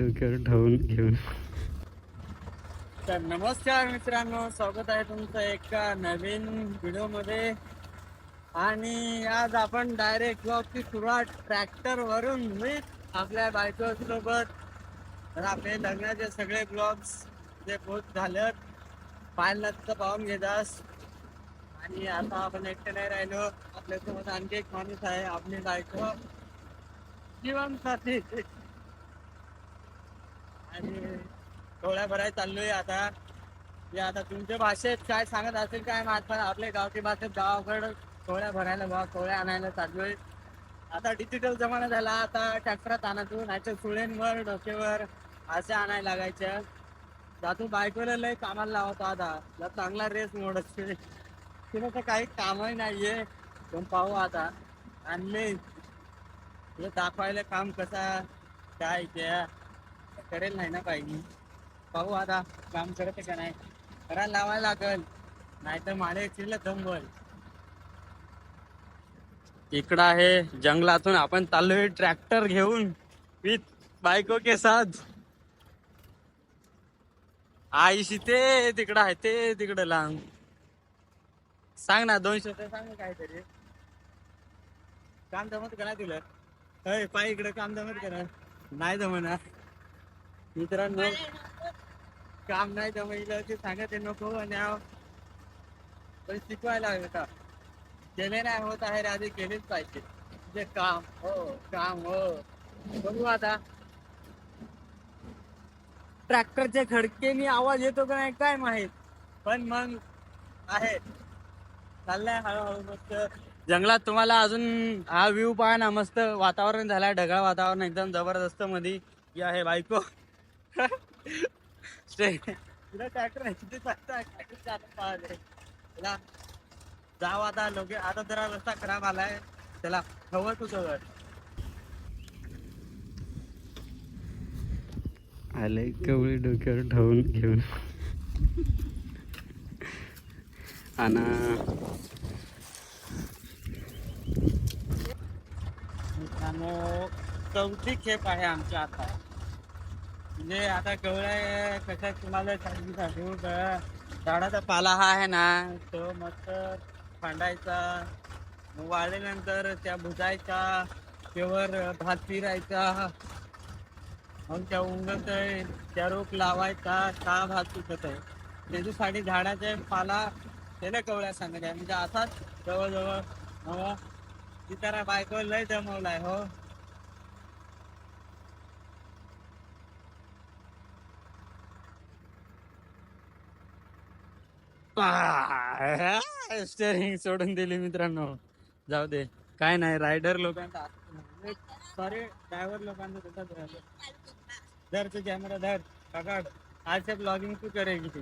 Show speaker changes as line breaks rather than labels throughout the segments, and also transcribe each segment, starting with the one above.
डोक्यावर ढवून घेऊन.
तर नमस्कार मित्रांनो स्वागत आहे तुमचं एका नवीन व्हिडिओमध्ये आणि आज आपण डायरेक्ट ब्लॉगची सुरुवात ट्रॅक्टर वरून विथ आपल्या बायको सोबत तर आपले लग्नाचे सगळे ब्लॉग्स जे पोस्ट झालेत पाहिलं तर पाहून घेतास आणि आता आपण एकटे नाही राहिलो. आपल्यासोबत आणखी एक माणूस आहे आपली बायको. जीवन साथी आणि डोळ्या भराय चाललोय आता. जे आता तुमच्या भाषेत काय सांगत असेल काय माहीत आपल्या गावठी भाषेत गावाकडं टोळ्या भरायला बा टोळ्या आणायला चाललोय. आता डिजिटल जमाना झाला आता ट्रॅक्टरात आणतो नाहीतर चुळेंवर डोक्यावर असे आणायला लागायच्या जातो बायकोला लय कामाला लावतो आता. जर चांगला रेस मोड असते तिला तर काही कामही नाहीये. पण पाहू आता. आणले तुला दाखवायला काम कसा काय त्या करेल नाही ना पाहिजे पाहू आता काम करते का नाही. करायला लावायला लागल. नाही तर माडे चिरलं दंबल इकडं आहे जंगलातून आपण चाललोय ट्रॅक्टर घेऊन विथ बायको के साथ. आईशी ते तिकडं आहे ते तिकडं लांब. सांग ना दोन शब्द सांग ना काहीतरी. काम जमत का नाही तुला? पाय इकडे काम जमत का नाही? नाही जमणार. मित्रांनो काम नाही जमलं ते सांगत नको आणि पण शिकवायला हवे का केले नाही होत आहे आधी केलेच पाहिजे. म्हणजे काम हो काम हो. बघू आता. ट्रॅक्टरच्या खडकेनी आवाज येतो का नाही काय माहीत. पण मग आहे. चाललाय हळूहळू मस्त. जंगलात तुम्हाला अजून हा व्ह्यू पहा ना मस्त वातावरण झालाय ढगाळ वातावरण एकदम जबरदस्त मध्ये आहे बायको. तुला ट्रॅक्टर आहे जाऊ आता लोक आता जरा रस्ता खराब आलाय. त्याला हवं तू सगळं
आले कवळी डोक्यावर ढवून घेऊन. आणि.
चौथी खेप आहे आमच्या आता. म्हणजे आता गवळ्या कशा तुम्हाला सांगू सांगू का? झाडाचा पाला हा आहे ना तो मस्त फांडायचा मग वाळल्यानंतर त्या भुजायचा त्यावर भात पिरायचा मग त्या उंगत त्या रोप लावायचा का भात पिकत आहे. त्याच्यासाठी झाडाचे पाला त्याला कवळ्या सांगत आहे. म्हणजे असाच जवळजवळ मग तितारा बायको लय जमवलाय हो. स्टेरिंग सोडून दिली मित्रांनो. जाऊ दे. काय नाही रायडर लोकांचा सॉरी ड्रायव्हर लोकांचा तसाच राहिलं धर तू कॅमेरा धर. पकड. आज से ब्लॉगिंग तू करेगी ती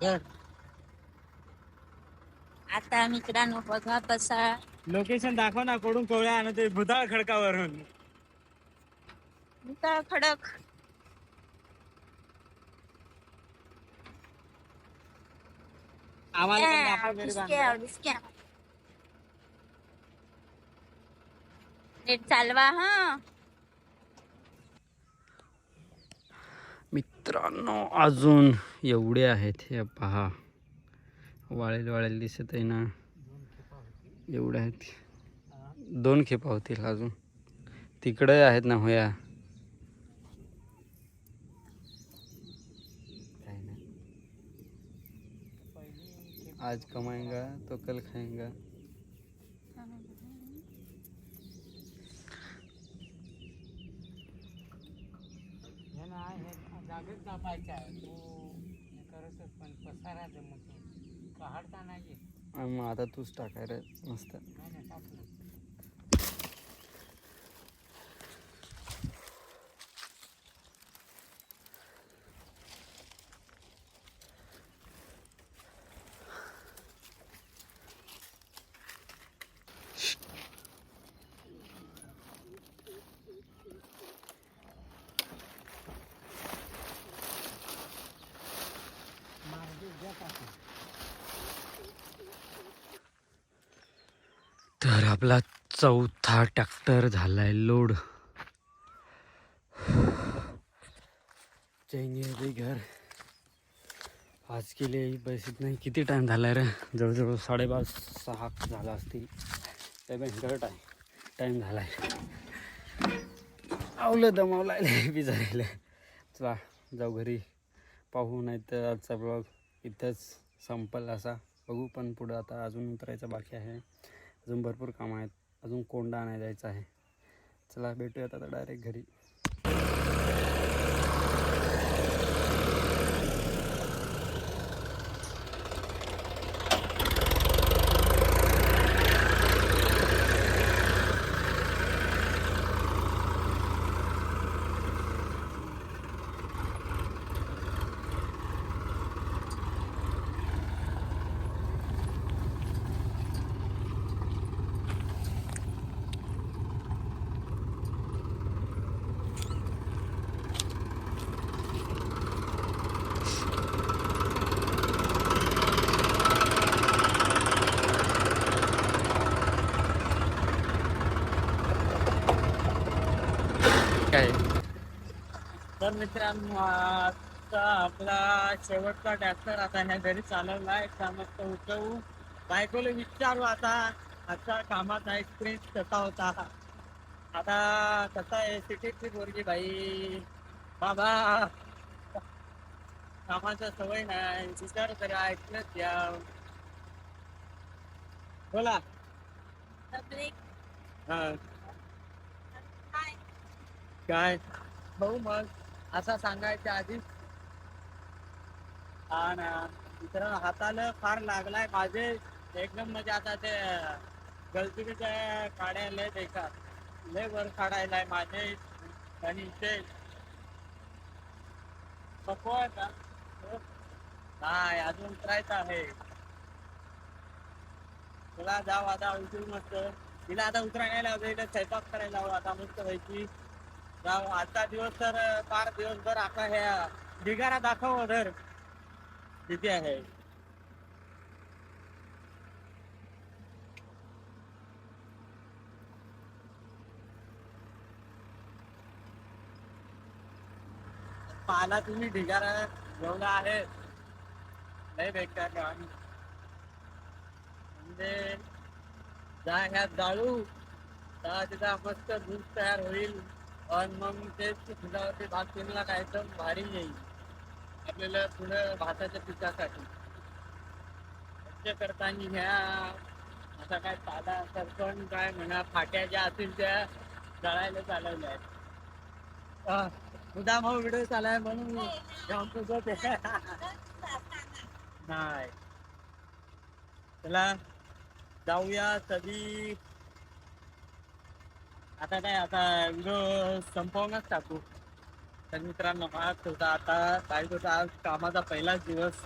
धर.
आता मित्रांनो बघा कसा
लोकेशन दाखव ना कडून कोवळ्या आणत भुताळ खडकावरून.
तर खडक.
आम्हाला पण.
नीट चालवा हा
मित्रांनो अजून एवढे आहेत हे पहा. वाळेल वाळेल दिसत आहे ना. एवढे आहेत. दोन खेपा होतील अजून. तिकडे आहेत ना होया काय नाही. आज कमाएंगा तो कल खाएंगा।
हे तो करतच पण पसारा जमत नाही काढता
मग आता तूच टाकाय रे मस्त.
नाही नाही टाकलं.
तर आपला चौथा ट्रॅक्टर झालाय लोड जाएंगे घर. आज केले लिए नाही. किती टाईम झाला रे? जवळजवळ साडेपाच सहा झाला असतील. लय भयंकर टाईम टाईम झाला आहे आवलं दमावलाय बिचारायला चला जाऊ घरी. पाहू नाही तर आजचा ब्लॉग इथंच संपल असा. बघू पण पुढं आता अजून उतरायचं बाकी आहे. अजून भरपूर कामं आहेत. अजून कोंडा आणायला जायचं आहे. चला भेटूयात आता डायरेक्ट घरी.
तर मित्रांनो आता आपला शेवटचा ट्रॅक्टर आता ह्या घरी चालवलाय. मस्त उठवू बायकोला विचारू आता आजचा कामाचा एक्सपिरियन्स कसा होता. आता कसा आहे सिटीची पोरगी बाई. बाबा कामाचा सवय नाही विचार करा ऐकलंच द्या बोला. काय? भाऊ मग? असा सांगायच्या आधी. आणि ना मित्रांनो हाताला फार लागलाय माझे. एकदम म्हणजे आता ते गलतीच्या काड्या लय देखा लय वर काढायलाय माझे. आणि ते नको आहे का नाही अजून उतरायचं आहे. तुला जाव आता उतरू मस्त. तिला आता उतरायला लावलं स्वयंपाक करायला लावू. आता मस्त पैकी. जाऊ आजचा दिवस तर फार दिवसभर आता ह्या ढिगारा दाखव धर किती आहे? पाला तुम्ही ढिगारा जेवला आहे. नाही बेकार म्हणजे जा ह्यात जाळू. तर तिथं मस्त दूध तयार होईल. आणि मग ते दुधावरती भात पिनला काय तर भारी येईल. आपल्याला पुढं भाताच्या पिकासाठी करताना ह्या आता काय साधा सरपण काय म्हणा फाट्या ज्या असतील त्या जळायला चालवल्या आहेत. मुदाम हा व्हिडिओ चालाय म्हणून जाऊन तुझं ते नाही. चला जाऊया कधी आता काय आता व्हिडिओ संपवूनच टाकू. तर मित्रांनो आज होता आता काय होता आज कामाचा पहिलाच दिवस.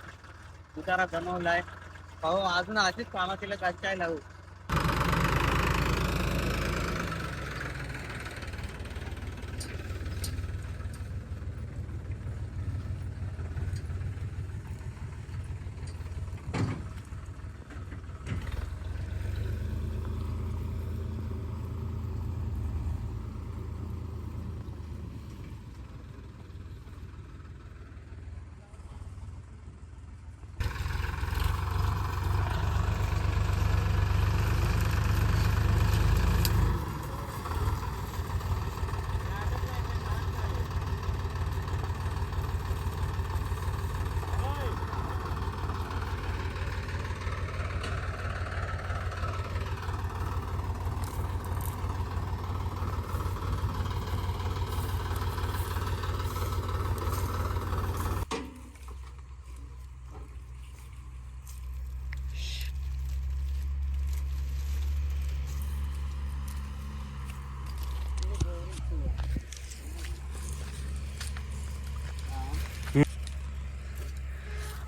उतारा बनवलाय. हो अजून अशीच कामा केलं काय काय लावू?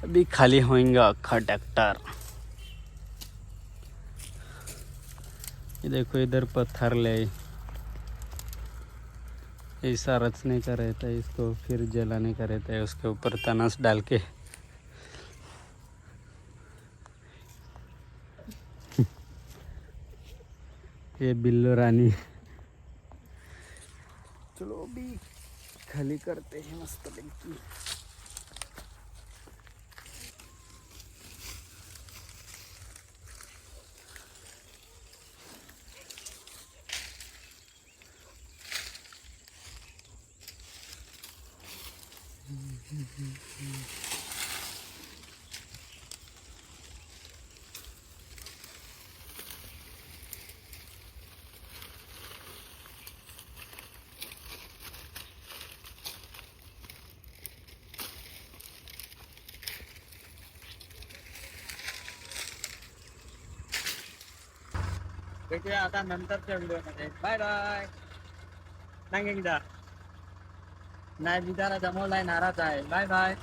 अभी खाली होएगा अखा ट्रैक्टर ये देखो इधर पत्थर ले। ऐसा रचने का रहता है इसको फिर जलाने का रहता है उसके ऊपर तनस डाल के। ये बिल्लो रानी। चलो अभी खाली करते हैं मस्त पैकी
भेटूया आता नंतरच्या व्हिडिओमध्ये बाय बाय सांग ના બીજાના જમો લઈને નારા થાય બાય બાય.